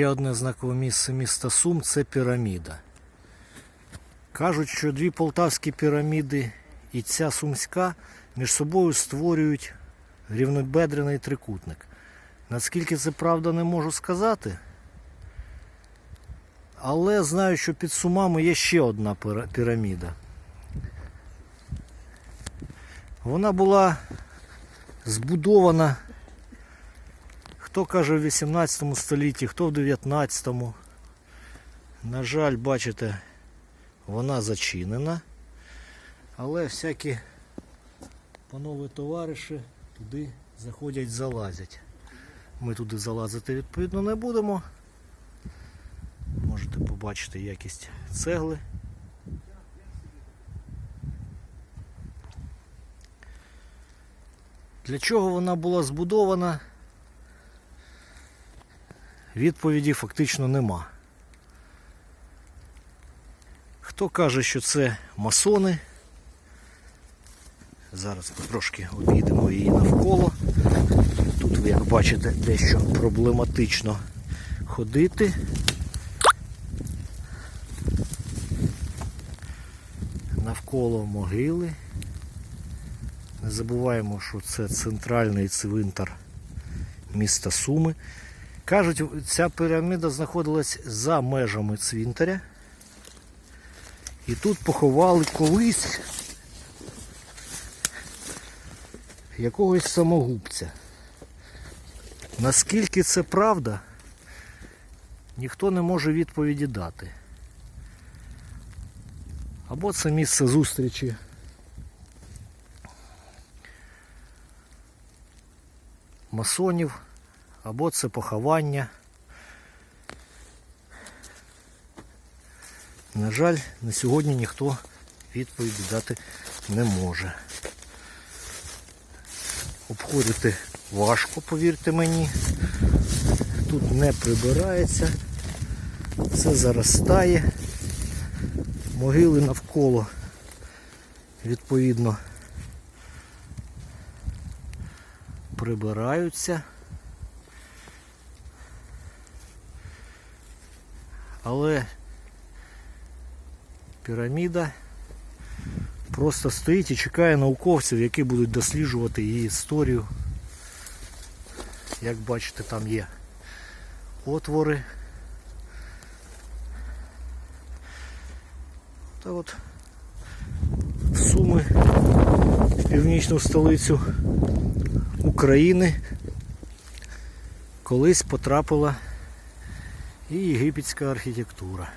Ще одне знакове місце міста Сум це піраміда. Кажуть, що дві полтавські піраміди і ця сумська між собою створюють рівнобедрений трикутник. Наскільки це правда, не можу сказати. Але знаю, що під Сумами є ще одна піраміда. Вона була збудована, хто каже в 18 столітті, хто в 19. На жаль, бачите, вона зачинена. Але всякі панове товариші туди заходять, залазять. Ми туди залазити відповідно не будемо. Можете побачити якість цегли. Для чого вона була збудована? Відповіді фактично нема. Хто каже, що це масони? Зараз ми трошки обійдемо її навколо. Тут ви, як бачите, дещо проблематично ходити. Навколо могили. Не забуваємо, що це центральний цвинтар міста Суми. Кажуть, ця піраміда знаходилась за межами цвинтаря. І тут поховали колись якогось самогубця. Наскільки це правда, ніхто не може відповіді дати. Або це місце зустрічі масонів, або це поховання. На жаль, на сьогодні ніхто відповіді дати не може. Обходити важко, повірте мені. Тут не прибирається, все заростає. Могили навколо відповідно прибираються. Але піраміда просто стоїть і чекає науковців, які будуть досліджувати її історію. Як бачите, там є отвори. Та от в Суми, в північну столицю України колись потрапила і єгипетська архітектура.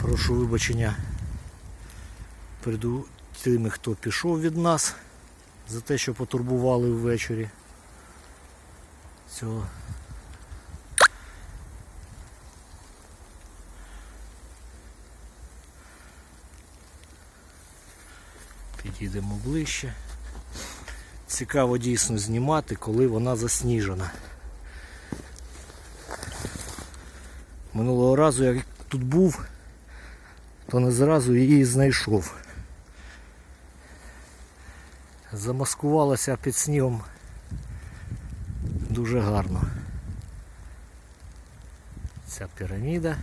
Прошу вибачення перед тими, хто пішов від нас за те, що потурбували ввечері. Цього. Підійдемо ближче. Цікаво дійсно знімати, коли вона засніжена. Минулого разу, як тут був, то не зразу її знайшов. Замаскувалася під снігом дуже гарно. Ця піраміда.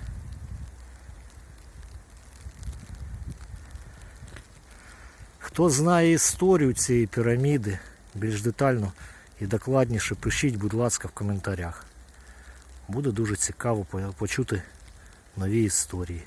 Хто знає історію цієї піраміди більш детально і докладніше, пишіть, будь ласка, в коментарях. Буде дуже цікаво почути нові історії.